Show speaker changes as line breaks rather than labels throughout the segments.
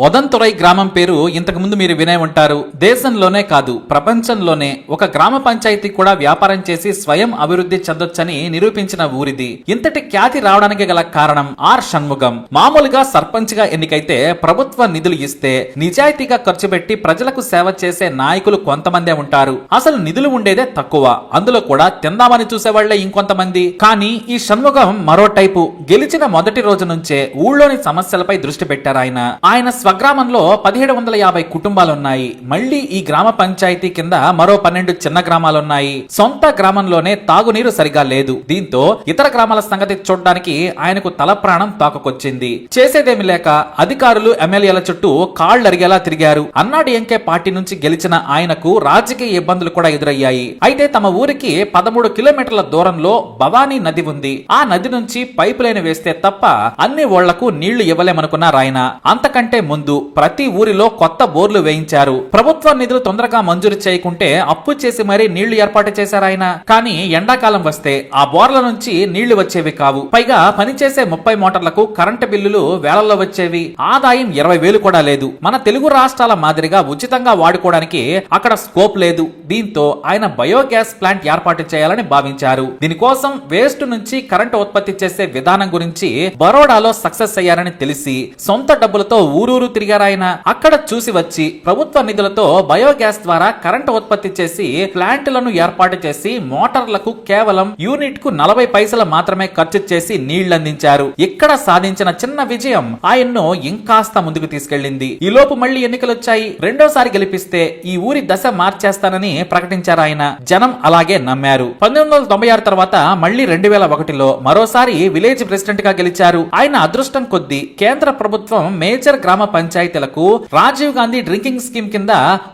వదంతురై గ్రామం పేరు ఇంతకు ముందు మీరు వినే ఉంటారు. దేశంలోనే కాదు ప్రపంచంలోనే ఒక గ్రామ పంచాయతీ కూడా వ్యాపారం చేసి స్వయం అభివృద్ధి చెందొచ్చని నిరూపించిన ఊరిది. ఇంతటి ఖ్యాతి రావడానికి గల కారణం ఆర్ షణ్ముగం మామూలుగా సర్పంచ్గా ఎన్నికైతే ప్రభుత్వ నిధులు ఇస్తే నిజాయితీగా ఖర్చు పెట్టి ప్రజలకు సేవ చేసే నాయకులు కొంతమందే ఉంటారు. అసలు నిధులు ఉండేదే తక్కువ. అందులో కూడా తిందామని చూసేవాళ్ళే ఇంకొంతమంది. కానీ ఈ షణ్ముగం మరో టైపు. గెలిచిన మొదటి రోజు నుంచే ఊళ్ళోని సమస్యలపై దృష్టి పెట్టారు ఆయన ఆయన స్వగ్రామంలో పదిహేడు వందల యాభై కుటుంబాలున్నాయి. మళ్ళీ ఈ గ్రామ పంచాయతీ కింద మరో పన్నెండు చిన్న గ్రామాలున్నాయి. సొంత గ్రామంలోనే తాగునీరు సరిగా లేదు. దీంతో ఇతర గ్రామాల సంగతి చూడడానికి ఆయనకు తల ప్రాణం తాకకొచ్చింది చేసేదేమి లేక అధికారులు ఎమ్మెల్యేల చుట్టూ కాళ్ళరిగేలా తిరిగారు. అన్నాడీఎంకే పార్టీ నుంచి గెలిచిన ఆయనకు రాజకీయ ఇబ్బందులు కూడా ఎదురయ్యాయి. అయితే తమ ఊరికి పదమూడు కిలోమీటర్ల దూరంలో భవానీ నది ఉంది. ఆ నది నుంచి పైపు లైన్ వేస్తే తప్ప అన్ని ఓళ్ళకు నీళ్ళు ఇవ్వలేమనుకున్నారు ఆయన అంతకంటే ముందు ప్రతి ఊరిలో కొత్త బోర్లు వేయించారు. ప్రభుత్వ నిధులు తొందరగా మంజూరు చేయకుంటే అప్పు చేసి మరీ నీళ్ళు ఏర్పాటు చేశారు ఆయన. కానీ ఎండాకాలం వస్తే ఆ బోర్ల నుంచి నీళ్ళు వచ్చేవి కావు. పైగా పనిచేసే ముప్పై మోటార్లకు కరెంటు బిల్లులు వేలల్లో వచ్చేవి. ఆదాయం ఇరవై వేలు కూడా లేదు. మన తెలుగు రాష్ట్రాల మాదిరిగా ఉచితంగా వాడుకోవడానికి అక్కడ స్కోప్ లేదు. దీంతో ఆయన బయోగ్యాస్ ప్లాంట్ ఏర్పాటు చేయాలని భావించారు. దీనికోసం వేస్ట్ నుంచి కరెంటు ఉత్పత్తి చేసే విధానం గురించి బరోడాలో సక్సెస్ అయ్యారని తెలిసి సొంత డబ్బులతో ఊరూరు తిరిగారాయన. అక్కడ చూసి వచ్చి ప్రభుత్వ నిధులతో బయోగ్యాస్ ద్వారా కరెంటు ఉత్పత్తి చేసి ప్లాంట్లను ఏర్పాటు చేసి మోటార్లకు కేవలం యూనిట్కు నలభై పైసలు మాత్రమే ఖర్చు చేసి నీళ్ళందించారు ఇక్కడ సాధించిన చిన్న విజయం ఆయన్ను ఇంకాస్త ముందుకు తీసుకెళ్ళింది ఈ లోపు మళ్ళీ ఎన్నికలు వచ్చాయి రెండోసారి గెలిపిస్తే ఈ ఊరి దశ మార్చేస్తానని ప్రకటించారు ఆయన జనం అలాగే నమ్మారు. పంతొమ్మిది వందల తొంభై ఆరు తర్వాత మళ్ళీ రెండు వేల ఒకటిలో మరోసారి విలేజ్ ప్రెసిడెంట్గా గెలిచారు. ఆయన అదృష్టం కొద్దీ కేంద్ర ప్రభుత్వం మేజర్ గ్రామ పంచాయతీలకు రాజీవ్ గాంధీ డ్రింకింగ్ స్కీమ్ కింద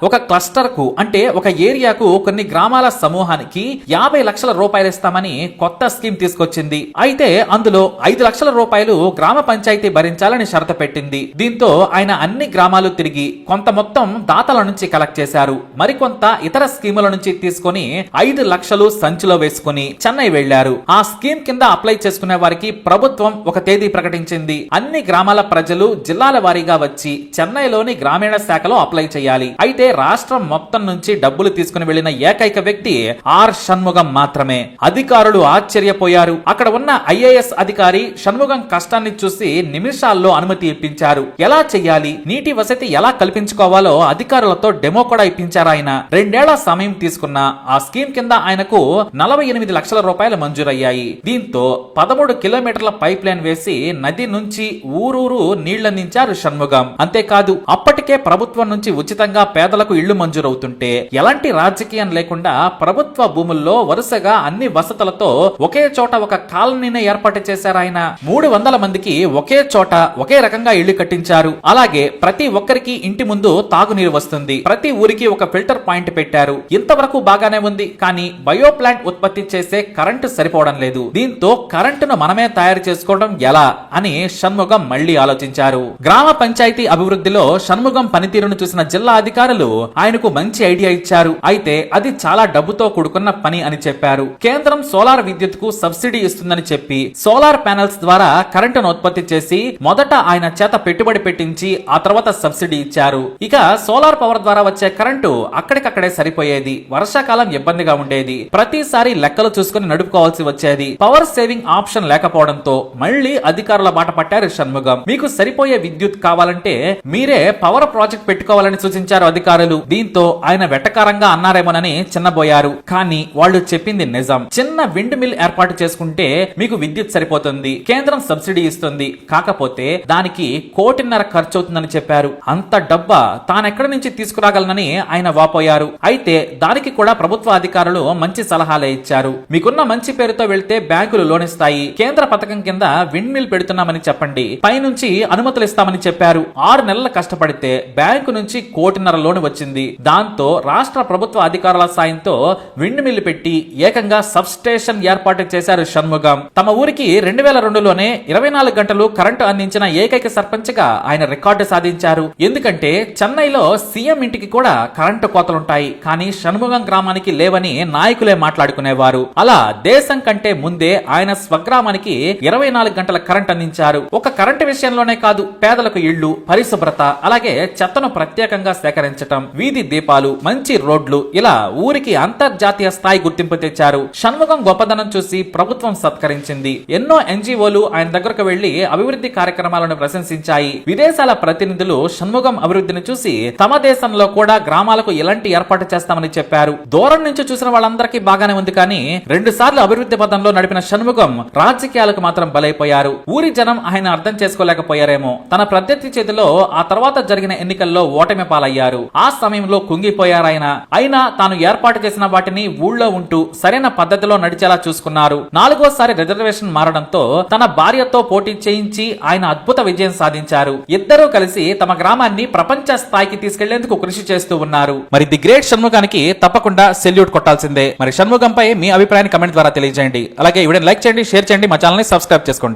ఒక క్లస్టర్కు అంటే ఒక ఏరియాకు కొన్ని గ్రామాల సమూహానికి యాభై లక్షల రూపాయలు ఇస్తామని కొత్త స్కీమ్ తీసుకొచ్చింది. అయితే అందులో ఐదు లక్షల రూపాయలు గ్రామ పంచాయతీ భరించాలని షరతు పెట్టింది. దీంతో ఆయన అన్ని గ్రామాలు తిరిగి కొంత మొత్తం దాతల నుంచి కలెక్ట్ చేశారు. మరికొంత ఇతర స్కీముల నుంచి తీసుకొని ఐదు లక్షలు సంచిలో వేసుకుని చెన్నై వెళ్ళారు ఆ స్కీమ్ కింద అప్లై చేసుకునే వారికి ప్రభుత్వం ఒక తేదీ ప్రకటించింది. అన్ని గ్రామాల ప్రజలు జిల్లాల వారీగా వచ్చి చెన్నైలోని గ్రామీణ శాఖలో అప్లై చేయాలి. అయితే రాష్ట్రం మొత్తం నుంచి డబ్బులు తీసుకుని వెళ్ళిన ఏకైక వ్యక్తి ఆర్ షణ్ముగం మాత్రమే. అధికారులు ఆశ్చర్యపోయారు. అక్కడ ఉన్న ఐఏఎస్ అధికారి షణ్ముగం కష్టాన్ని చూసి నిమిషాల్లో అనుమతి ఇప్పించారు. ఎలా చెయ్యాలి నీటి వసతి ఎలా కల్పించుకోవాలో అధికారులతో డెమో కూడా ఇప్పించారు ఆయన. రెండేళ్ళ సమయం తీసుకున్న ఆ స్కీమ్ కింద ఆయనకు నలభై ఎనిమిది లక్షల రూపాయలు మంజూరయ్యాయి. దీంతో పదమూడు కిలోమీటర్ల పైప్ లైన్ వేసి నది నుంచి ఊరూరు నీళ్ళందించారు షణ్ముగం. అంతేకాదు అప్పటికే ప్రభుత్వం నుంచి ఉచితంగా పేదలకు ఇళ్ళు మంజూరవుతుంటే ఎలాంటి రాజకీయం లేకుండా ప్రభుత్వ భూముల్లో వరుసగా అన్ని వసతులతో ఒకే చోట ఒక కాలనీని ఏర్పాటు చేశారు ఆయన. మూడు వందల మందికి ఒకే చోట ఒకే రకంగా ఇళ్ళు కట్టించారు. అలాగే ప్రతి ఒక్కరికి ఇంటి ముందు తాగునీరు వస్తుంది. ప్రతి ఊరికి ఒక ఫిల్టర్ పాయింట్ పెట్టారు. ఇంతవరకు బాగానే ఉంది కానీ బయో ప్లాంట్ ఉత్పత్తి చేసే కరెంటు సరిపోవడం లేదు. దీంతో కరెంటును మనమే తయారు చేసుకోవడం ఎలా అని షణ్ముగం మళ్ళీ ఆలోచించారు. గ్రామ పంచాయతీ అభివృద్ధిలో షణ్ముగం పనితీరును చూసిన జిల్లా అధికారులు ఆయనకు మంచి ఐడియా ఇచ్చారు. అయితే అది చాలా డబ్బుతో కూడుకున్న పని అని చెప్పారు. కేంద్రం సోలార్ విద్యుత్కు సబ్సిడీ ఇస్తుందని చెప్పి సోలార్ ప్యానెల్స్ ద్వారా కరెంటును ఉత్పత్తి చేసి మొదట ఆయన చేత పెట్టుబడి పెట్టించి ఆ తర్వాత సబ్సిడీ ఇచ్చారు. ఇక సోలార్ పవర్ ద్వారా వచ్చే కరెంటు అక్కడికక్కడే సరిపోయేది. వర్షాకాలం ఇబ్బందిగా ఉండేది. ప్రతిసారి లెక్కలు చూసుకుని నడుపుకోవాల్సి వచ్చేది. పవర్ సేవింగ్ ఆప్షన్ లేకపోవడంతో మళ్ళీ అధికారుల బాట పట్టారు షణ్ముగం మీకు సరిపోయే విద్యుత్ కావాలంటే మీరే పవర్ ప్రాజెక్ట్ పెట్టుకోవాలని సూచించారు అధికారులు. దీంతో ఆయన వెటకారంగా అన్నారేమోనని చిన్నబోయారు. కానీ వాళ్ళు చెప్పింది నిజం. చిన్న విండ్ మిల్ ఏర్పాటు చేసుకుంటే మీకు విద్యుత్ సరిపోతుంది కేంద్రం సబ్సిడీ ఇస్తుంది. కాకపోతే దానికి కోటిన్నర ఖర్చు అవుతుందని చెప్పారు. అంత డబ్బా తానెక్కడి నుంచి తీసుకురాగలనని ఆయన వాపోయారు. అయితే దానికి కూడా ప్రభుత్వ అధికారులు మంచి సలహాలే ఇచ్చారు. మీకున్న మంచి పేరుతో వెళ్తే బ్యాంకులు లోన్ ఇస్తాయి. కేంద్ర పథకం కింద విండ్ మిల్ పెడుతున్నామని చెప్పండి. పైనుంచి అనుమతులు ఇస్తామని చెప్పారు. ఆరు నెలల కష్టపడితే బ్యాంకు నుంచి కోటిన్నర లోన్ వచ్చింది. దాంతో రాష్ట్ర ప్రభుత్వ అధికారుల సాయంతో విండ్ మిల్లు పెట్టి ఏకంగా సబ్ స్టేషన్ ఏర్పాటు చేశారు షణ్ముగం తమ ఊరికి రెండు వేల రెండులోనే ఇరవై నాలుగు గంటలు కరెంటు అందించిన ఏకైక సర్పంచ్గా ఆయన రికార్డు సాధించారు. ఎందుకంటే చెన్నైలో సీఎం ఇంటికి కూడా కరెంటు కోతలుంటాయి. కానీ షణ్ముగం గ్రామానికి లేవని నాయకులే మాట్లాడుకునేవారు. అలా దేశం కంటే ముందే ఆయన స్వగ్రామానికి ఇరవై నాలుగు గంటల కరెంట్ అందించారు. ఒక కరెంటు విషయంలోనే కాదు పేదలకు ఇళ్ళు పరిశుభ్రత అలాగే చెత్తను ప్రత్యేకంగా సేకరించటం వీధి దీపాలు మంచి రోడ్లు ఇలా ఊరికి అంతర్జాతీయ స్థాయి గుర్తింపు తెచ్చారు. షణ్ముఖం గొప్పదనం చూసి ప్రభుత్వం సత్కరించింది. ఎన్నో ఎన్జిఓలు ఆయన దగ్గరకు వెళ్ళి అభివృద్ధి కార్యక్రమాలను ప్రశంసించాయి. విదేశాల ప్రతినిధులు షణ్ముఖం అభివృద్ధిని చూసి తమ దేశంలో కూడా గ్రామాలకు ఎలాంటి ఏర్పాటు చేస్తామని చెప్పారు. దూరం నుంచి చూసిన వాళ్ళందరికీ బాగానే ఉంది కానీ రెండు సార్లు అభివృద్ధి పథంలో నడిపిన షణ్ముఖం రాజకీయాలకు మాత్రం బలైపోయారు. ఊరి జనం ఆయన అర్థం చేసుకోలేకపోయారేమో. తన ప్రత్యర్థి చేతిలో ఆ తర్వాత జరిగిన ఎన్నికల్లో ఓటమి పాలయ్యారు. ఆ సమయంలో కుంగిపోయారాయన. అయినా తాను ఏర్పాటు చేసిన వాటిని ఊళ్ళో ఉంటూ సరైన పద్ధతిలో నడిచేలా చూసుకున్నారు. నాలుగోసారి రిజర్వేషన్ మారడంతో తన భార్యతో పోటీ చేయించి ఆయన అద్భుత విజయం సాధించారు. ఇద్దరూ కలిసి తమ గ్రామాన్ని ప్రపంచ స్థాయికి తీసుకెళ్ళేందుకు కృషి చేస్తూ ఉన్నారు. మరి ది గ్రేట్ షణ్ముఖానికి తప్పకుండా సెల్యూట్ కొట్టాల్సిందే. మరి షణ్ముఖంపై మీ అభిప్రాయాన్ని కమెంట్ ద్వారా తెలియజేయండి. అలాగే ఈ లైక్ చేయండి షేర్ చేయండి మా ఛానల్ని సబ్స్క్రైబ్ చేసుకోండి.